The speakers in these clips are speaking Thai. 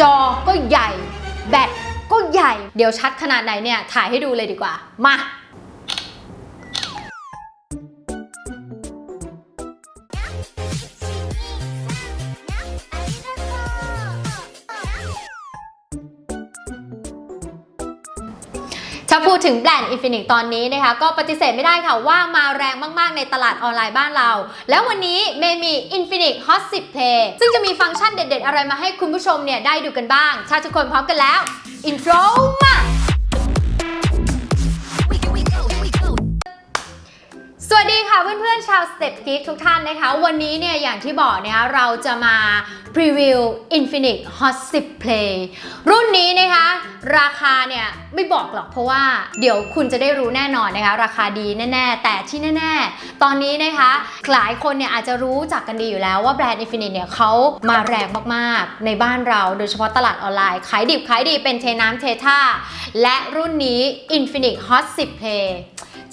จอก็ใหญ่ แบตก็ใหญ่ เดี๋ยวชัดขนาดไหนเนี่ย ถ่ายให้ดูเลยดีกว่า มา พูดถึงแบรนด์อินฟินิตอนนี้นะคะก็ปฏิเสธไม่ได้ค่ะว่ามาแรงมากๆในตลาดออนไลน์บ้านเรา แล้ววันนี้เมมี Infinix Hot 10 Play ซึ่งจะมีฟังก์ชันเด็ดๆ อะไรมาให้คุณผู้ชมเนี่ยได้ดูกันบ้าง ถ้าทุกคนพร้อมกันแล้ว อินโทรมา สวัสดีค่ะเพื่อนๆชาว Step Geek ทุกท่านนะคะ วันนี้เนี่ยอย่างที่บอกนะคะเราจะมาพรีวิว Infinix Hot 10 Play รุ่นนี้นะคะ ราคาเนี่ยไม่บอกหรอกเพราะว่าเดี๋ยวคุณจะได้รู้แน่นอนนะคะ ราคาดีแน่ๆ แต่ที่แน่ๆ ตอนนี้นะคะหลายคนเนี่ยอาจจะรู้จักกันดีอยู่แล้วว่าแบรนด์ Infinix เนี่ยเขามาแรงมากๆ ในบ้านเราโดยเฉพาะตลาดออนไลน์ขายดิบขายดีเป็นเทน้ำเทท่า และรุ่นนี้ Infinix Hot 10 Play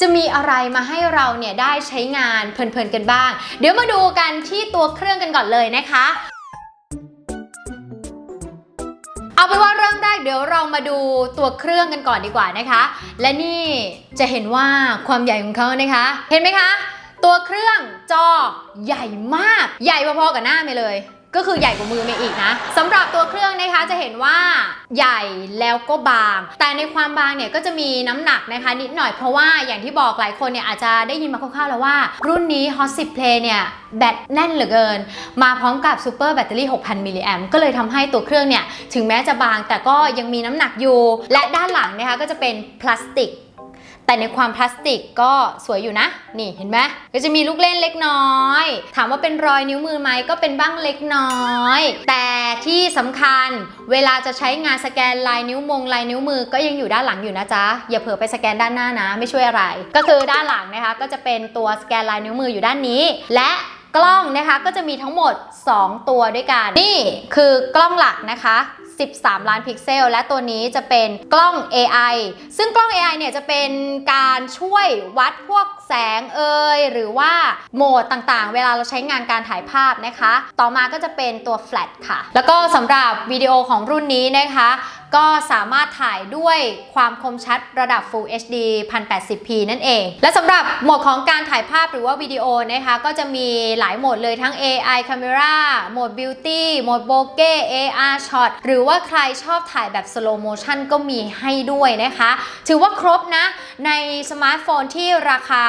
จะมีอะไรมาให้เราเนี่ยได้ใช้งานเพลินๆกันบ้าง เดี๋ยวมาดูกันที่ตัวเครื่องกันก่อนเลยนะคะเอาเป็นว่าเริ่มแรกเดี๋ยวเรามาดูตัวเครื่องกันก่อนดีกว่านะคะ และนี่จะเห็นว่าความใหญ่ของเขานะคะ เห็นไหมคะ ตัวเครื่องจอใหญ่มาก ใหญ่พอๆกับหน้าเมย์เลย ก็คือใหญ่กว่ามือเมย์อีกนะสำหรับตัวเครื่องนะคะจะเห็นว่าใหญ่แล้วก็บาง แต่ในความบางเนี่ยก็จะมีน้ำหนักนะคะนิดหน่อยเพราะว่าอย่างที่บอกหลายคนเนี่ยอาจจะได้ยินมาคร่าวๆแล้วว่า รุ่นนี้ Hot 10 Play เนี่ยแบตแน่นเหลือเกิน มาพร้อมกับซูเปอร์แบตเตอรี่ 6,000 มิลลิแอมก็เลยทำให้ตัวเครื่องเนี่ยถึงแม้จะบางแต่ก็ยังมีน้ำหนักอยู่ และด้านหลังนะคะก็จะเป็นพลาสติก แต่ในความพลาสติกก็สวยอยู่นะ นี่เห็นไหมก็จะมีลูกเล่นเล็กน้อย ถามว่าเป็นรอยนิ้วมือไหมก็เป็นบ้างเล็กน้อย แต่ที่สำคัญเวลาจะใช้งานสแกนลายนิ้วมงลายนิ้วมือก็ยังอยู่ด้านหลังอยู่นะจ๊ะ อย่าเผลอไปสแกนด้านหน้านะ ไม่ช่วยอะไร ก็คือด้านหลังนะคะก็จะเป็นตัวสแกนลายนิ้วมืออยู่ด้านนี้ และกล้องนะคะก็จะมีทั้งหมด 2 ตัวด้วยกัน นี่คือกล้องหลักนะคะ 13 ล้านพิกเซล และตัวนี้จะเป็นกล้อง AI ซึ่งกล้อง AI เนี่ยจะเป็นการช่วยวัดพวกแสงเอ่ยหรือว่าโหมดต่างๆ เวลาเราใช้งานการถ่ายภาพนะคะ ต่อมาก็จะเป็นตัว flat ค่ะ แล้วก็สำหรับวิดีโอของรุ่นนี้นะคะ ก็สามารถถ่ายด้วยความคมชัดระดับ Full HD 1080p นั่นเอง และสำหรับโหมดของการถ่ายภาพหรือว่าวิดีโอนะคะ ก็จะมีหลายโหมดเลยทั้ง AI Camera โหมด Beauty โหมด Bokeh AR Shot หรือว่าใครชอบถ่ายแบบ Slow Motion ก็มีให้ด้วยนะคะ ถือว่าครบนะ ในสมาร์ทโฟนที่ราคา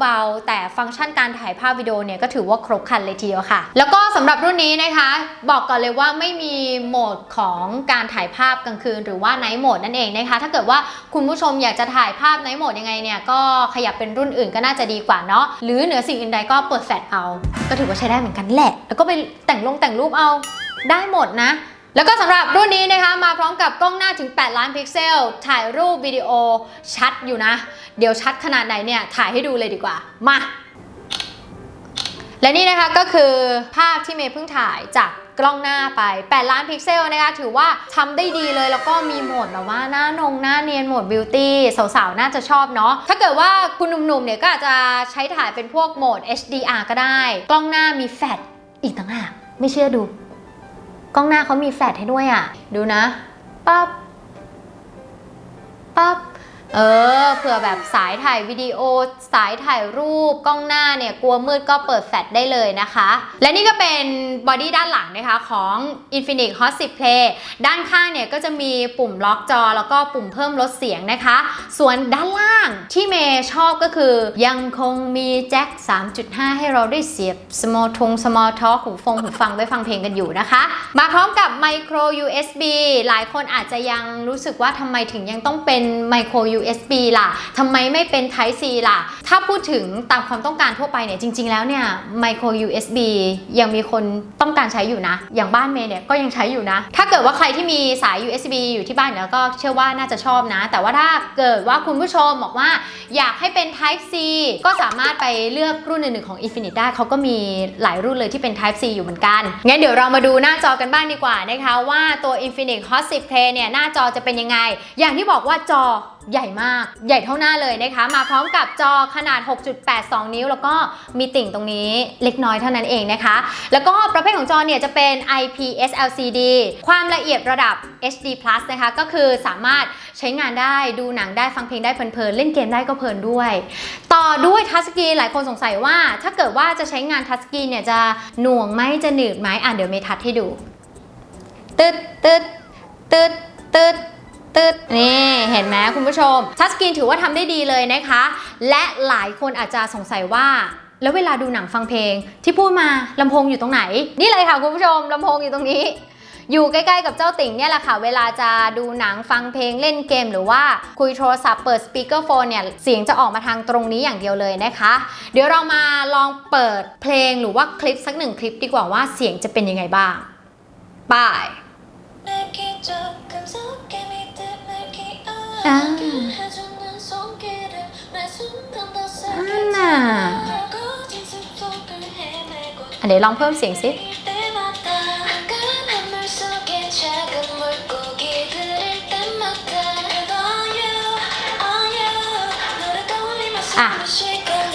เบาๆ แต่ฟังก์ชันการถ่ายภาพวิดีโอเนี่ยก็ถือว่าครบคันเลยทีเดียวค่ะ แล้วก็สำหรับรุ่นนี้นะคะ บอกก่อนเลยว่าไม่มีโหมดของการถ่ายภาพกลางคืนหรือว่าไนท์โหมดนั่นเองนะคะ ถ้าเกิดว่าคุณผู้ชมอยากจะถ่ายภาพไนท์โหมดยังไงเนี่ยก็ขยับเป็นรุ่นอื่นก็น่าจะดีกว่าเนาะหรือเหนือสิ่งอื่นใดก็เปิดแฟลชเอา ก็ถือว่าใช้ได้เหมือนกันแหละ แล้วก็ไปแต่งลงแต่งรูปเอาได้หมดนะแล้วก็สำหรับรุ่นนี้นะคะมาพร้อมกับกล้องหน้าถึง 8 ล้านพิกเซล ถ่ายรูปวิดีโอชัดอยู่นะ เดี๋ยวชัดขนาดไหนเนี่ย ถ่ายให้ดูเลยดีกว่า มา และนี่นะคะก็คือภาพที่เมย์เพิ่งถ่ายจาก กล้องหน้าไป 8 ล้านพิกเซลนะคะถือว่าทำได้ดีเลยแล้วก็มีโหมดแบบว่าหน้านงหน้าเนียนโหมดบิวตี้สาวๆ น่าจะชอบเนาะถ้าเกิดว่าคุณหนุ่มๆเนี่ยก็อาจจะใช้ถ่ายเป็นพวกโหมด HDR ก็ได้ กล้องหน้ามีแฟลชอีกต่างหากไม่เชื่อดู กล้องหน้าเขามีแฟลชให้ด้วยอะ ดูนะปั๊บปั๊บ เออเผื่อแบบสายถ่ายวิดีโอ สายถ่ายรูปกล้องหน้าเนี่ยกลัวมืดก็เปิดแฟลชได้เลยนะคะ และนี่ก็เป็นบอดี้ด้านหลังนะคะของ Infinix Hot 10 Play ด้านข้างเนี่ยก็จะมีปุ่มล็อกจอ แล้วก็ปุ่มเพิ่มลดเสียงนะคะ ส่วนด้านล่างที่เมย์ชอบก็คือ ยังคงมีแจ็ค 3.5 ให้เราได้เสียบ small ทง small talk หูฟงหูฟังไว้ฟังเพลงกันอยู่นะคะ มาพร้อมกับ micro USB หลายคนอาจจะยังรู้สึกว่าทำไมถึงยังต้องเป็น micro USB usb ล่ะทำไมไม่เป็น Type C ล่ะ ถ้าพูดถึงตามความต้องการทั่วไปเนี่ยจริง ๆ แล้วเนี่ย micro USB ยังมีคนต้องการใช้อยู่นะ อย่างบ้านเมย์เนี่ยก็ยังใช้อยู่นะ ถ้าเกิดว่าใครที่มีสาย USB อยู่ที่บ้านแล้วก็เชื่อว่าน่าจะชอบนะ แต่ว่าถ้าเกิดว่าคุณผู้ชมบอกว่าอยากให้เป็น Type C ก็สามารถไปเลือกรุ่นอื่นๆของ Infinix ได้เขาก็มีหลายรุ่นเลยที่เป็น Type C อยู่เหมือนกันงั้นเดี๋ยวเรามาดูหน้าจอกันบ้างดีกว่านะคะว่าตัว Infinix Hot 10 Play เนี่ยหน้าจอจะเป็นยังไง อย่างที่บอกว่าจอ ใหญ่มาก ใหญ่เท่าหน้าเลยนะคะ มาพร้อมกับจอขนาด 6.82 นิ้ว แล้วก็มีติ่งตรงนี้เล็กน้อยเท่านั้นเองนะคะ แล้วก็ประเภทของจอเนี่ยจะเป็น IPS LCD ความละเอียดระดับ HD+ นะคะ ก็คือสามารถใช้งานได้ดูหนังได้ฟังเพลงได้เพลินๆ เล่นเกมได้ก็เพลินด้วย ต่อด้วยทัชสกรีนหลายคนสงสัยว่า ถ้าเกิดว่าจะใช้งานทัชสกรีนเนี่ยจะหน่วงไหมจะหนืดไหมอะเดี๋ยวเมทัศให้ดูตึ๊ดตึ๊ดตึ๊ดตึ๊ด ตึ๊ดนี่เห็นไหมคุณผู้ชมทัชสกรีนถือว่าทำได้ดีเลยนะคะ และหลายคนอาจจะสงสัยว่าแล้วเวลาดูหนังฟังเพลง ที่พูดมาลำโพงอยู่ตรงไหน นี่เลยค่ะคุณผู้ชมลำโพงอยู่ตรงนี้ อยู่ใกล้ๆกับเจ้าติ่งเนี่ยแหละค่ะ เวลาจะดูหนังฟังเพลงเล่นเกม หรือว่าคุยโทรศัพท์เปิดสปีกเกอร์โฟนเนี่ยเสียงจะออกมาทางตรงนี้อย่างเดียวเลยนะคะ เดี๋ยวเรามาลองเปิดเพลงหรือว่าคลิปสักหนึ่งคลิปดีกว่าว่าเสียงจะเป็นยังไงบ้างบา อ่าอัน่ะเดี๋ยวลองเพิ่มเสียงสิอะ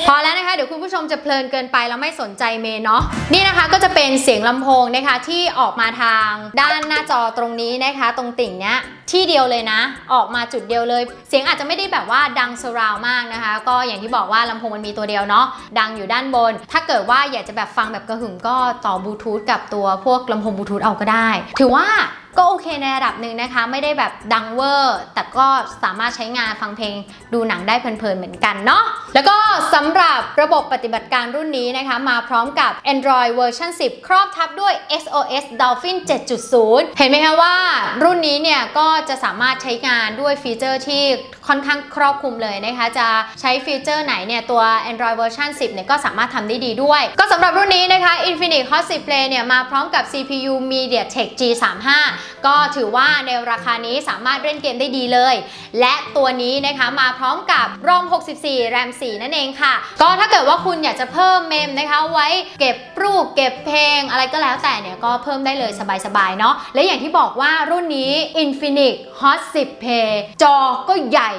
พอแล้วนะคะเดี๋ยวคุณผู้ชมจะเพลินเกินไปแล้วไม่สนใจเมนเนาะนี่นะคะก็จะเป็นเสียงลำโพงนะคะที่ออกมาทางด้านหน้าจอตรงนี้นะคะ ตรงติ่งเนี้ย ที่เดียวเลยนะ ออกมาจุดเดียวเลย เสียงอาจจะไม่ได้แบบว่าดังสราวมากนะคะ ก็อย่างที่บอกว่าลำโพงมันมีตัวเดียวเนาะดังอยู่ด้านบน ถ้าเกิดว่าอยากจะแบบฟังแบบกระหึ่มก็ต่อบลูทูธกับตัวพวกลำโพงบลูทูธเอาก็ได้ ถือว่าก็โอเคในระดับหนึ่งนะคะ ไม่ได้แบบดังเวอร์ แต่ก็สามารถใช้งานฟังเพลงดูหนังได้เพลินๆเหมือนกันเนาะแล้วก็สำหรับระบบปฏิบัติการรุ่นนี้นะคะ มาพร้อมกับ Android เวอร์ชัน10 ครอบทับด้วย SOS Dolphin 7.0 เห็นไหมคะว่ารุ่นนี้เนี่ยก็จะสามารถใช้งานด้วยฟีเจอร์ที่ค่อนข้างครอบคลุมเลยนะคะ จะใช้ฟีเจอร์ไหนเนี่ย ตัว Android เวอร์ชัน10 เนี่ยก็สามารถทำได้ดีด้วย ก็สำหรับรุ่นนี้นะคะ Infinix Hot 10 Play เนี่ย มาพร้อมกับ CPU MediaTek G35 ก็ถือว่าในราคานี้สามารถเล่นเกมได้ดีเลย และตัวนี้นะคะมาพร้อมกับ ROM 64 RAM 4 นั่นเองค่ะ ก็ถ้าเกิดว่าคุณอยากจะเพิ่มเมมนะคะ ไว้เก็บรูปเก็บเพลงอะไรก็แล้วแต่เนี่ยก็เพิ่มได้เลยสบายๆเนาะและอย่างที่บอกว่ารุ่นนี้ Infinix Hot 10 Play จอก็ใหญ่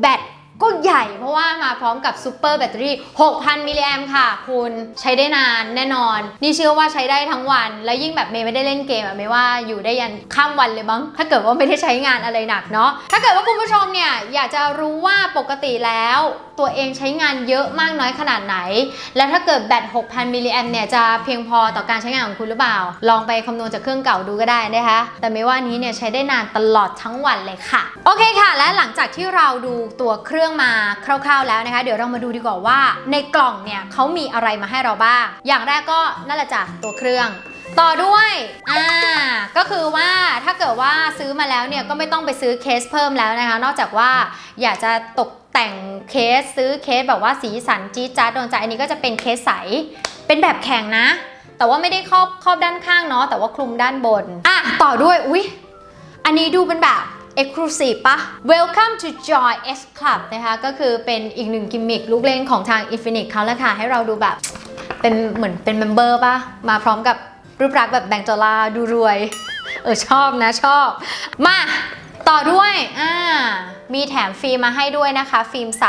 แบต ก็ใหญ่เพราะว่ามาพร้อมกับซูเปอร์แบตเตอรี่ 6,000 มิลลิแอมค่ะ คุณใช้ได้นานแน่นอน นี่เชื่อว่าใช้ได้ทั้งวัน แล้วยิ่งแบบเมย์ไม่ได้เล่นเกมอะเมย์ว่าอยู่ได้ยันข้ามวันเลยมั้ง ถ้าเกิดว่าไม่ได้ใช้งานอะไรหนักเนาะ ถ้าเกิดว่าคุณผู้ชมเนี่ยอยากจะรู้ว่าปกติแล้ว ตัวเองใช้งานเยอะมากน้อยขนาดไหน แล้วถ้าเกิดแบต 6,000 มิลลิแอมเนี่ยจะเพียงพอต่อการใช้งานของคุณหรือเปล่า ลองไปคำนวณจากเครื่องเก่าดูก็ได้นะคะ แต่ไม่ว่านี้เนี่ยใช้ได้นานตลอดทั้งวันเลยค่ะ โอเคค่ะ และหลังจากที่เราดูตัวเครื่องมาคร่าวๆแล้วนะคะ เดี๋ยวเรามาดูดีกว่าว่า ในกล่องเนี่ยเขามีอะไรมาให้เราบ้าง อย่างแรกก็นั่นแหละจ้ะตัวเครื่อง ต่อด้วยอ่าก็คือว่าถ้าเกิดว่าซื้อมาแล้วเนี่ยก็ไม่ต้องไปซื้อเคสเพิ่มแล้วนะคะ นอกจากว่าอยากจะตกแต่งเคสซื้อเคสแบบว่าสีสันจี๊ดจ๊าดโดนใจอันนี้ก็จะเป็นเคสใสเป็นแบบแข็งนะ แต่ว่าไม่ได้ครอบครอบด้านข้างเนาะแต่ว่าคลุมด้านบนอะต่อด้วยอุ๊ยอันนี้ดูเป็นแบบ Exclusive ปะ Welcome to Joy X Club นะคะก็คือเป็นอีกหนึ่งกิมมิคลูกเล่นของทาง Infinix เขาแล้วค่ะให้เราดูแบบเป็นเหมือนเป็นเมมเบอร์ปะมาพร้อมกับรูปรักษณ์แบบแบงค์จอลาดูรวย เออชอบนะชอบ มา ต่อด้วยอ่ามีแถมฟิล์มมาให้ด้วยนะคะ ฟิล์มใส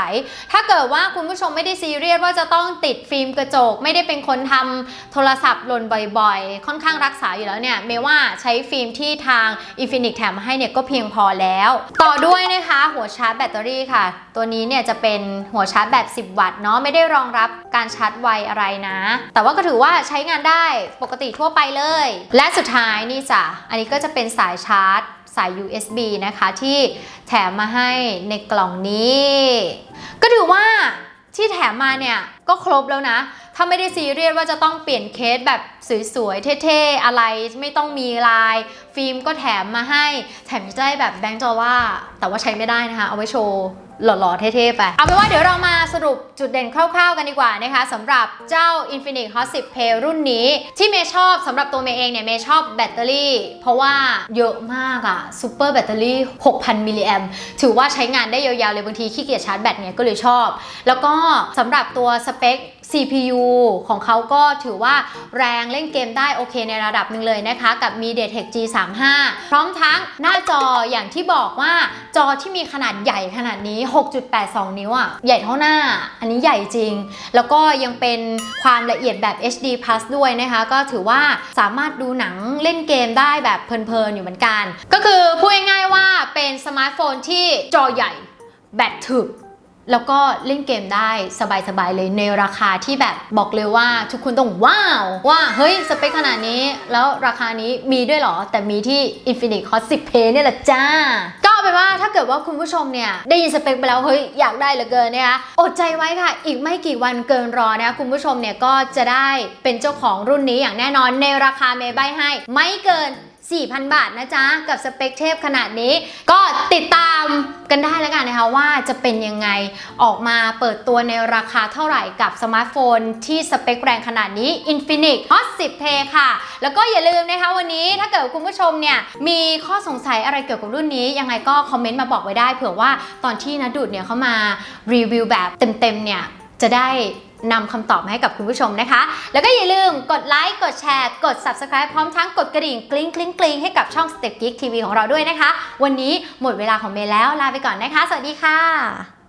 ถ้าเกิดว่าคุณผู้ชมไม่ได้ซีเรียสว่าจะต้องติดฟิล์มกระจก ไม่ได้เป็นคนทำโทรศัพท์หล่นบ่อยๆ ค่อนข้างรักษาอยู่แล้วเนี่ยเมว่าใช้ฟิล์มที่ทาง Infinix แถมมาให้เนี่ยก็เพียงพอแล้ว ต่อด้วยนะคะหัวชาร์จแบตเตอรี่ค่ะ ตัวนี้เนี่ยจะเป็นหัวชาร์จแบต10 วัตต์เนาะไม่ได้รองรับการชาร์จไวอะไรนะ แต่ว่าก็ถือว่าใช้งานได้ปกติทั่วไปเลย และสุดท้ายนี่จ้ะอันนี้ก็จะเป็นสายชาร์จ สาย USB นะคะที่แถมมาให้ในกล่องนี้ ก็ถือว่าที่แถมมาเนี่ยก็ครบแล้วนะ ถ้าไม่ได้ซีเรียสว่าจะต้องเปลี่ยนเคสแบบสวยๆ เท่ๆ อะไรไม่ต้องมีลาย ฟิล์มก็แถมมาให้ แถมจะได้แบบแบงค์จอว่า แต่ว่าใช้ไม่ได้นะคะ เอาไว้โชว์หล่อๆ เท่ๆ ไป เอาเป็นว่าเดี๋ยวเรามาสรุปจุดเด่นคร่าวๆ กันดีกว่านะคะสำหรับเจ้า Infinix Hot 10 Play รุ่นนี้ ที่เมย์ชอบสำหรับตัวเมย์เองเนี่ย เมย์ชอบแบตเตอรี่ เพราะว่าเยอะมากอะซูเปอร์แบตเตอรี่ 6,000 มิลลิแอมถือว่าใช้งานได้ยาวๆ เลยบางทีขี้เกียจชาร์จแบตเนี่ยก็เลยชอบ แล้วก็สำหรับตัวสเปค CPU ของเขาก็ถือว่าแรงเล่นเกมได้โอเคในระดับหนึ่งเลยนะคะ กับ MediaTek G35 พร้อมทั้งหน้าจออย่างที่บอกว่าจอที่มีขนาดใหญ่ขนาดนี้ 6.82 นิ้วอะ ใหญ่เท่าหน้า อันนี้ใหญ่จริง แล้วก็ยังเป็นความละเอียดแบบ HD Plus ด้วยนะคะ ก็ถือว่าสามารถดูหนังเล่นเกมได้แบบเพลินๆอยู่เหมือนกัน ก็คือพูดง่ายๆว่าเป็นสมาร์ทโฟนที่จอใหญ่แบตถึก แล้วก็เล่นเกมได้สบายๆเลยในราคาที่แบบบอกเลยว่าทุกคนต้องว้าว ว่าเฮ้ยสเปคขนาดนี้ แล้วราคานี้มีด้วยเหรอ แต่มีที่ Infinix Hot 10 Pay เนี่ยแหละจ้า ก็เอาเป็นว่าถ้าเกิดว่าคุณผู้ชมเนี่ย ได้ยินสเปคไปแล้ว เฮ้ย อยากได้เหลือเกินนะคะอดใจไว้ค่ะ อีกไม่กี่วันเกินรอนะคะคุณผู้ชมเนี่ยก็จะได้เป็นเจ้าของรุ่นนี้อย่างแน่นอนในราคาเมย์ใบให้ ไม่เกิน 4,000 บาทนะจ๊ะ กับสเปคเทพขนาดนี้ ก็ติดตามกันได้แล้วกันนะคะว่าจะเป็นยังไงออกมาเปิดตัวในราคาเท่าไหร่กับสมาร์ทโฟนที่สเปคแรงขนาดนี้ Infinix Hot 10 Play ค่ะ แล้วก็อย่าลืมนะคะวันนี้ถ้าเกิดคุณผู้ชมเนี่ยมีข้อสงสัยอะไรเกี่ยวกับรุ่นนี้ ยังไงก็คอมเมนต์มาบอกไว้ได้เผื่อว่าตอนที่นัดดูดเนี่ยเขามารีวิวแบบเต็มๆเนี่ยจะได้ นำคำตอบมาให้กับคุณผู้ชมนะคะ แล้วก็อย่าลืมกดไลค์กดแชร์ กด Subscribe พร้อมทั้งกดกระดิ่งกริ้งกริ้งกริ้งให้กับช่อง Step Geek TV ของเราด้วยนะคะ วันนี้หมดเวลาของเมย์แล้วลาไปก่อนนะคะ สวัสดีค่ะ